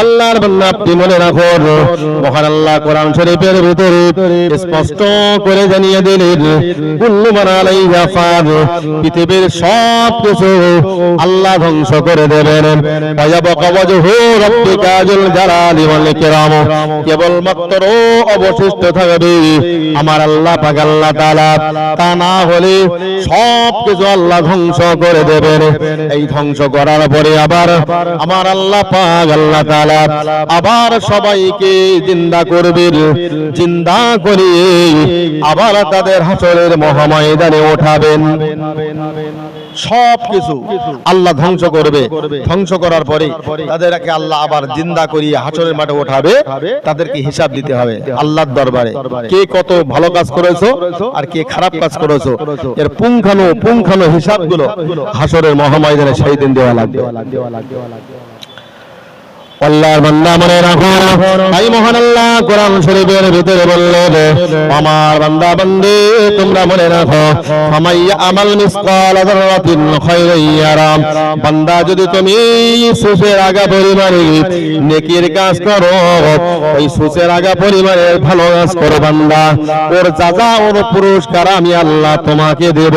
আল্লাহর বান্দা আপনি মনে রাখুন মহান আল্লাহ কোরআন শরীফের ভিতরে স্পষ্ট করে জানিয়ে দিলেন কুল্লু আলাইহা ফান পৃথিবীর সব কিছু আল্লাহ ধ্বংস করে দেবেন। ওয়ায়াবকা ওয়াজহু রাব্বিকা যুল জালালি ওয়াল ইকরাম। কেবল মাত্র অবশিষ্ট থাকবে আমার আল্লাহ পাক, আল্লাহ তাআলা। তা না হলে সব কিছু আল্লাহ ধ্বংস করে দেবেন। এই ধ্বংস করার পরে আবার আমার আল্লাহ পাক, আল্লাহ তাআলা আবার সবাইকে জিন্দা করবেন, জিন্দা করিয়ে আবার তাদের হাসরের মহাময়দানে ওঠাবেন। সব কিছু আল্লাহ ধ্বংস করবে। ধ্বংস করার পরে তাদেরকে আল্লাহ আবার জিন্দা করিয়ে হাসরের মাঠে ওঠাবে। তাদেরকে হিসাব দিতে হবে আল্লাহর দরবারে। কে কত ভালো কাজ করেছ আর কে খারাপ কাজ করেছ। এর পুঙ্খানু পুঙ্খানু হিসাবগুলো হাসরের মহাময়দানে সেই দিন দেওয়া লাগবে। আল্লাহর বান্দা মনে রাখো। তাই মহান আল্লাহ কোরআন শরীফের ভিতরে বললেন আমার বান্দা বান্দি তোমরা মনে রাখো ফামাইয়া আমাল মিসকাল যাররাতিন খায়রান ইয়ারা বান্দা যদি তুমি সুসের আগা পরিমাণে নেকির কাজ করো ওই সুসের আগা পরিমাণে ভালো কাজ করো বান্দা। ওর যাজা ওর পুরস্কার আমি আল্লাহ তোমাকে দেব।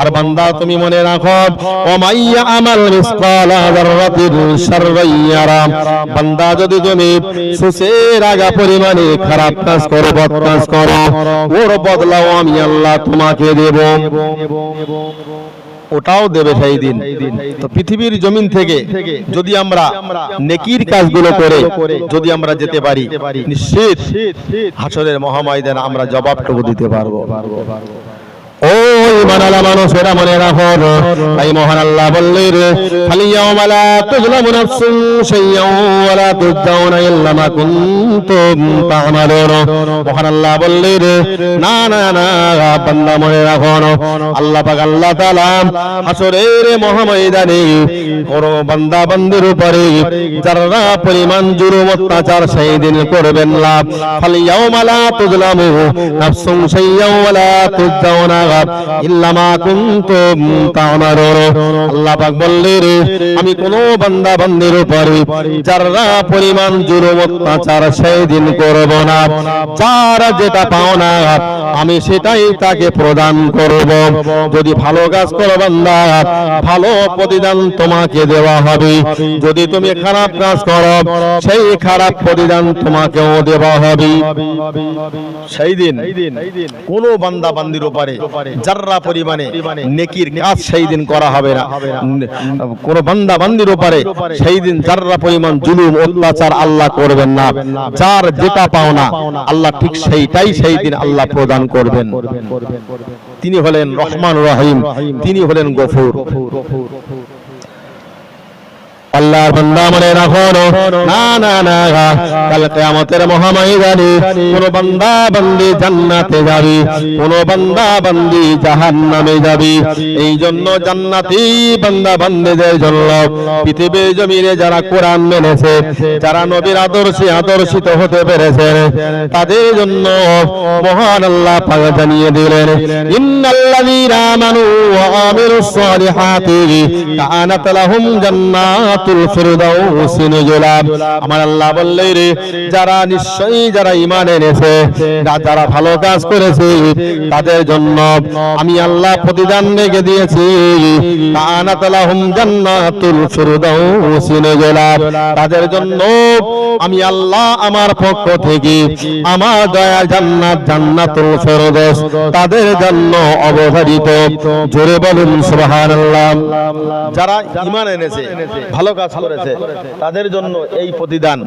আর বান্দা তুমি মনে রাখো ওমাইয়া আমাল মিসকাল যাররাতিন শাররান ইয়ারা বান্দা যদি তুমি সুসের আগা পরিমাণে খারাপ কাজ করো, বদ কাজ করো, ওর বদলাও আমি আল্লাহ তোমাকে দেব। ওটাও দেবে সেই দিন। তো পৃথিবীর জমিন থেকে যদি আমরা নেকির কাজগুলো করে, যদি আমরা যেতে পারি, নিশ্চিত হাসরের মহাময়দানে আমরা জবাবটুকু দিতে পারব। ওই মানালা মানুষেরা মনে রাখো। তাই মহান আল্লাহ বললেন খালি ইয়াউমালা তুজলামু নাফসুন শাইয়্যাও ওয়ালা তুজাউনা ইল্লা মা কুনতুম তা'মালুন। মহান আল্লাহ বললেন, না না না, বান্দা মনে রাখো আল্লাহ পাক আল্লাহ তাআলা হাসরের মহাময়দানে কোন বান্দা বান্দির উপরে যারা পরিমাণ জুলুম, অত্যাচার সেই দিন করবেন না। খালি ইয়াউমালা তুজলামু নাফসুন শাইয়্যাও ওয়ালা তুজাউনা আমি কোন বান্দা বান্দির উপরে যারা পরিমাণ জুলুম, অত্যাচার সেই দিন করব না। যারা যেটা পাও না, আমি সেটাই তাকে প্রদান করব। যদি ভালো কাজ করো বান্দা, ভালো প্রতিদান তোমাকে দেওয়া হবে। যদি তুমি খারাপ কাজ করো, সেই খারাপ প্রতিদান তোমাকেও দেওয়া হবে। সেই দিন কোন বান্দা বান্দির উপরে যারা পরিমাণে নেকির কাজ সেই দিন করা হবে না। কোন বান্দা বান্দির উপরে সেই দিন পরিমাণ জুলুম অত্যাচার আল্লাহ করবেন না। যার যেটা পাওনা আল্লাহ ঠিক সেইটাই সেই দিন আল্লাহ প্রদান করবেন। তিনি হলেন রহমান রহিম। তিনি হলেন গফুর। আল্লাহর বান্দা মনে রাখো না। না না কোন বান্দা জান্নাতে কোন বান্দা জাহান্নামে এই জন্য জান্নাতি বান্দা জন্য জমিনে যারা কোরআন মেনেছে, যারা নবীর আদর্শে আদর্শিত হতে পেরেছে তাদের জন্য মহান আল্লাহ পাক জানিয়ে দিলেন, ইন্নাল্লাযীনা আমানু ওয়া আমিলুস সালিহাতি কানাত লাহুম জান্নাত জান্নাতুল ফিরদাউসি নুজুলা আমার আল্লাহ বললেন রে যারা নিশ্চয়ই যারা ঈমান এনেছে যারা ভালো কাজ করেছে তাদের জন্য আমি আল্লাহ প্রতিদান রেখে দিয়েছি। জান্নাতুল ফিরদাউসি তাদের জন্য আমি আল্লাহ আমার পক্ষ থেকে আমার দয়া জান্নাত জান্নাতুল ফিরদাউস তাদের জন্য অবধারিত। জোরে বলুন সুবহানাল্লাহ। যারা ঈমান এনেছে ভালো কাজ করেছে। তাদের জন্য এই প্রতিদান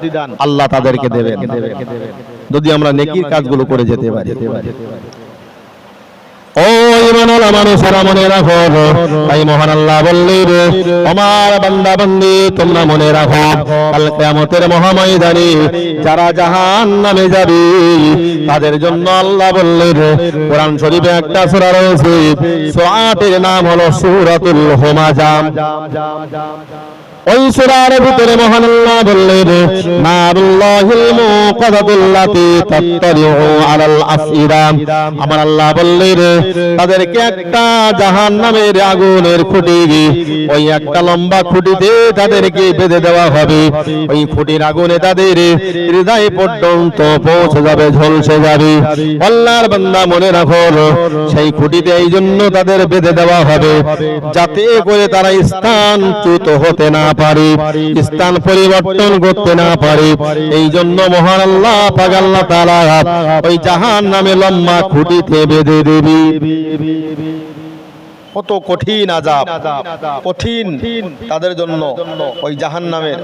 আল্লাহ তাদেরকে দেবেন। যদি আমরা নেকির কাজগুলো করে যেতে পারি। ও ইমানওয়ালা মানুষেরা মনে রাখো। তাই মহান আল্লাহ বললেন আমার বান্দা বান্দি তোমরা মনে রাখো। কাল কিয়ামতের মহাময়দানে যারা জাহান নামে যাবে তাদের জন্য আল্লাহ বললেন কোরআন শরীফে একটা সূরা রয়েছে। সূরাটির নাম হলো সূরাতুল হুমাজা ওই সূরার ভিতরে মহান তাদেরকে একটা জাহান্নামের আগুনের খুঁটি, ওই একটা লম্বা খুঁটিতে তাদেরকে বেঁধে দেওয়া হবে। ওই খুঁটির আগুনে তাদের হৃদয় পর্যন্ত পৌঁছে যাবে, ঝলসে যাবে। আল্লাহর বান্দা মনে রাখো, সেই খুঁটিতে এই জন্য তাদের বেঁধে দেওয়া হবে, যাতে করে তারা স্থানচ্যুত হতে না পারে, স্থান পরিবর্তন করতে না পারে। এই জন্য মহান আল্লাহ, পাক আল্লাহ তাআলা, ওই জাহান নামে লম্বা খুঁটিতে বেঁধে দেবে। কত কঠিন আজাব কঠিন তাদের জন্য ওই জাহান নামের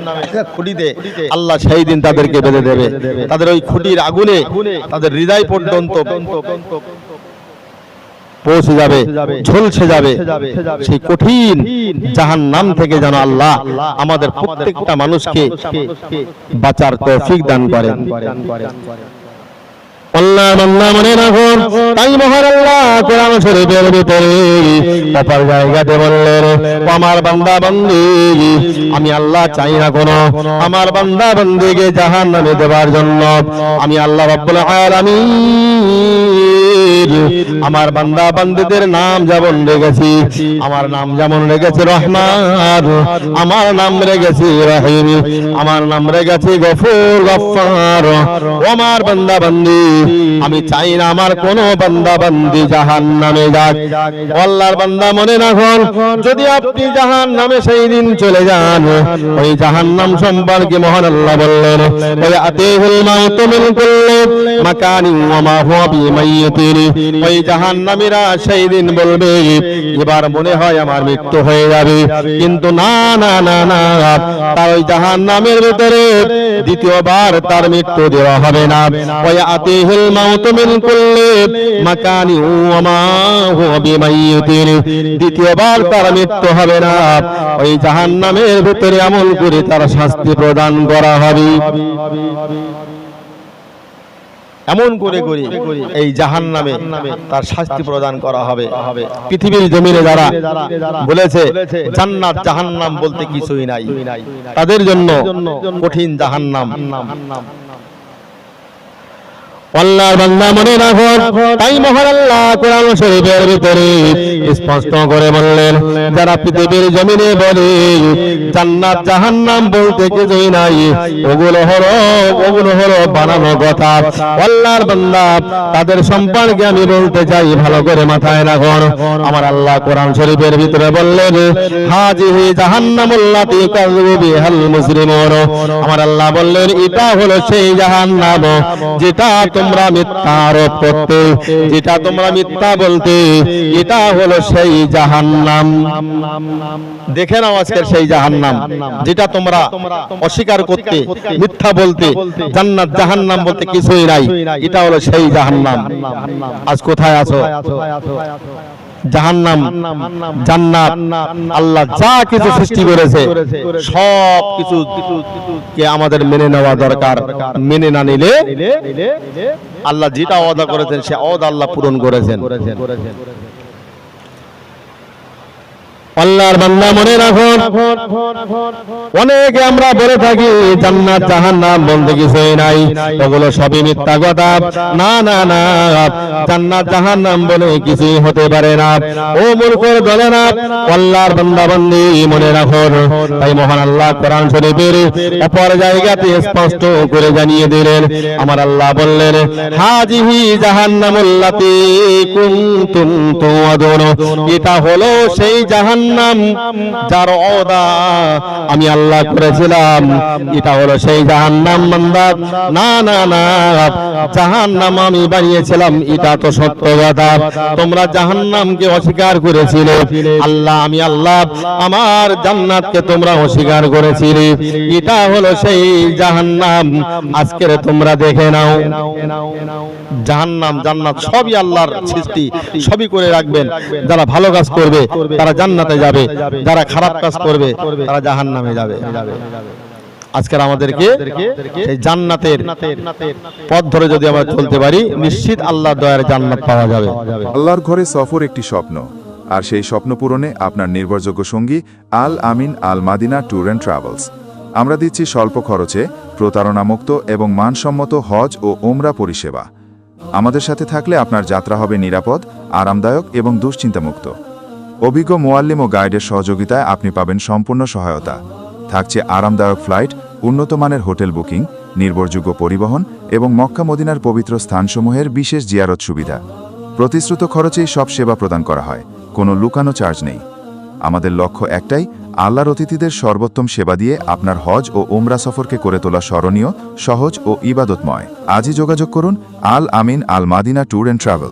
খুঁটিতে আল্লাহ সেই দিন তাদেরকে বেঁধে দেবে। তাদের ওই খুঁটির আগুনে, তাদের হৃদয় পর্যন্ত পৌঁছে যাবে ঝলসে যাবে। সেই কঠিন জাহান নাম থেকে যেন আল্লাহ আমাদের প্রত্যেকটা মানুষকে বাঁচার তৌফিক দান করেন আল্লাহ মনে তাই মহান আল্লাহ কোরআন শরীফের ভিতরে অপর জায়গাতে বললেন আমার বান্দা বান্দি আমি আল্লাহ চাই না কোনো। আমার বান্দা বান্দিকে জাহান নামে দেওয়ার জন্য। আমি আল্লাহ রব্বুল আলামিন আমার বান্দা বান্দিদের নাম যেমন রেখেছি, আমার নাম যেমন রেখেছি রহমান। আমার নাম রেখেছি রহিম। আমার নাম রেখেছি গফুর গফার আমার বান্দা বান্দি, আমি চাই না আমার কোন বান্দা বান্দি জাহান নামে যাক আল্লাহর বান্দা মনে রাখুন, যদি আপনি জাহান নামে সেই দিন চলে যান, ওই জাহান নাম সম্পর্কে মহান আল্লাহ বললেন ওই আতিহুল মাউত মিন কুল্লি মাকানি ওয়া মা হুয়া বিমাইয়িতিন। ওই জাহান্নামীরা সেই দিন বলবে, এবার মনে হয় আমার মৃত্যু হয়ে যাবে। কিন্তু না না না না, তার ওই জাহান্নামের ভিতরে দ্বিতীয়বার তার মৃত্যু দেওয়া হবে না। ওই আতিহিল মাউত মিন কুল্লি মাকানি ওয়া মা হুয়া বিমাইয়িতিন দ্বিতীয়বার তার মৃত্যু হবে না। ওই জাহান্নামের ভিতরে আমল করে তার শাস্তি প্রদান করা হবে। এমন করে করে এই জাহান নামে তার শাস্তি প্রদান করা হবে। পৃথিবীর জমিনে যারা বলেছে জান্নাত জাহান্নাম বলতে কিছুই নাই। তাদের জন্য কঠিন জাহান্নাম। আল্লাহর বান্দা মনে রাখো। তাই মহান আল্লাহ কোরআন শরীফের ভিতরে স্পষ্ট করে বললেন যারা পৃথিবীর জমিনে বলে জান্নাত জাহান্নাম বলতে কিছুই নাই ওগুলো হলো ওগুলো হলো বানানো কথা। আল্লাহর বান্দা তাদের সম্পর্কে আমি বলতে চাই ভালো করে মাথায় রাখুন। আমার আল্লাহ কোরআন শরীফের ভিতরে বললেন হাজিহি জাহান্নামুল্লাতি বিহাল মুসলিমুন আমার আল্লাহ বললেন এটা হলো সেই জাহান্নাম যেটা তোমরা মিথ্যা আরোপ করতে, যেটা তোমরা মিথ্যা বলতে, এটা হলো সেই জাহান্নাম। দেখে নাও আজকের সেই জাহান্নাম, যেটা তোমরা অস্বীকার করতে, মিথ্যা বলতে, জান্নাত, জাহান্নাম বলতে কিছুই নাই, এটা হলো সেই জাহান্নাম। আজ কোথায় আছো? আল্লাহ যা কিছু সৃষ্টি করেছে, সব কিছু কে আমাদের মেনে নেওয়া দরকার, মেনে না নিলে আল্লাহ যেটা অদা করেছেন, সে অদ আল্লাহ পূরণ করেছেন। আল্লাহর বান্দা মনে রাখো। অনেকে আমরা বলে থাকি, জান্নাত, জাহান্নাম বলতে কিছুই নাই। ওগুলো সবই মিথ্যা কথা। না না না, জান্নাত, জাহান্নাম বলে কিছুই হতে পারে না। ও মূর্খর দলে না, আল্লাহর বান্দা বান্দি মনে রাখো। তাই মহান আল্লাহ কোরআন শরীফের অপর জায়গাতে স্পষ্ট করে জানিয়ে দিলেন, আমার আল্লাহ বললেন, হাজিহি জাহান্নামুল্লাতি কুনতুম তুআদুন এটা হলো সেই জাহান্নাম, যার ওদা আমি আল্লাহ করেছিলাম, এটা হলো সেই জাহান্নাম বান্দা। না না না, জাহান্নাম আমি বানিয়েছিলাম, এটা তো সত্য কথা। তোমরা জাহান্নামকে অস্বীকার করেছিলে। আল্লাহ, আমি আল্লাহ আমার জান্নাতকে তোমরা অস্বীকার করেছিলে। এটা হলো সেই জাহান্নাম। আজকের তোমরা দেখে নাও। জাহান্নাম, জান্নাত সবই আল্লাহর সৃষ্টি, সবই করে রাখবেন। যারা ভালো কাজ করবে, তারা জান্নাতে যাবে যারা খারাপ কাজ করবে তারা জাহান্নামে যাবে। আজকের আমাদেরকে সেই জান্নাতের পথ ধরে যদি আমরা চলতে পারি নিশ্চিত আল্লাহ দয়ার জান্নাত পাওয়া যাবে। আল্লাহর ঘরে সফর একটি স্বপ্ন আর সেই স্বপ্ন পূরণে আপনার নির্ভরযোগ্য সঙ্গী Al Amin Al Madina tour and travels. আমরা দিচ্ছি স্বল্প খরচে প্রতারণামুক্ত এবং মানসম্মত হজ ও ওমরা পরিষেবা। আমাদের সাথে থাকলে আপনার যাত্রা হবে নিরাপদ আরামদায়ক এবং দুশ্চিন্তামুক্ত। অভিজ্ঞ মোয়াল্লিম ও গাইডের সহযোগিতায় আপনি পাবেন সম্পূর্ণ সহায়তা। থাকছে আরামদায়ক ফ্লাইট, উন্নত মানের হোটেল বুকিং, নির্ভরযোগ্য পরিবহন এবং মক্কা মদিনার পবিত্র স্থানসমূহের বিশেষ জিয়ারত সুবিধা। প্রতিশ্রুত খরচেই সব সেবা প্রদান করা হয়, কোনো লুকানো চার্জ নেই। আমাদের লক্ষ্য একটাই, আল্লাহর অতিথিদের সর্বোত্তম সেবা দিয়ে আপনার হজ ও ওমরা সফরকে করে তোলা স্মরণীয়, সহজ ও ইবাদতময়। আজই যোগাযোগ করুন Al Amin Al Madina tour and travel.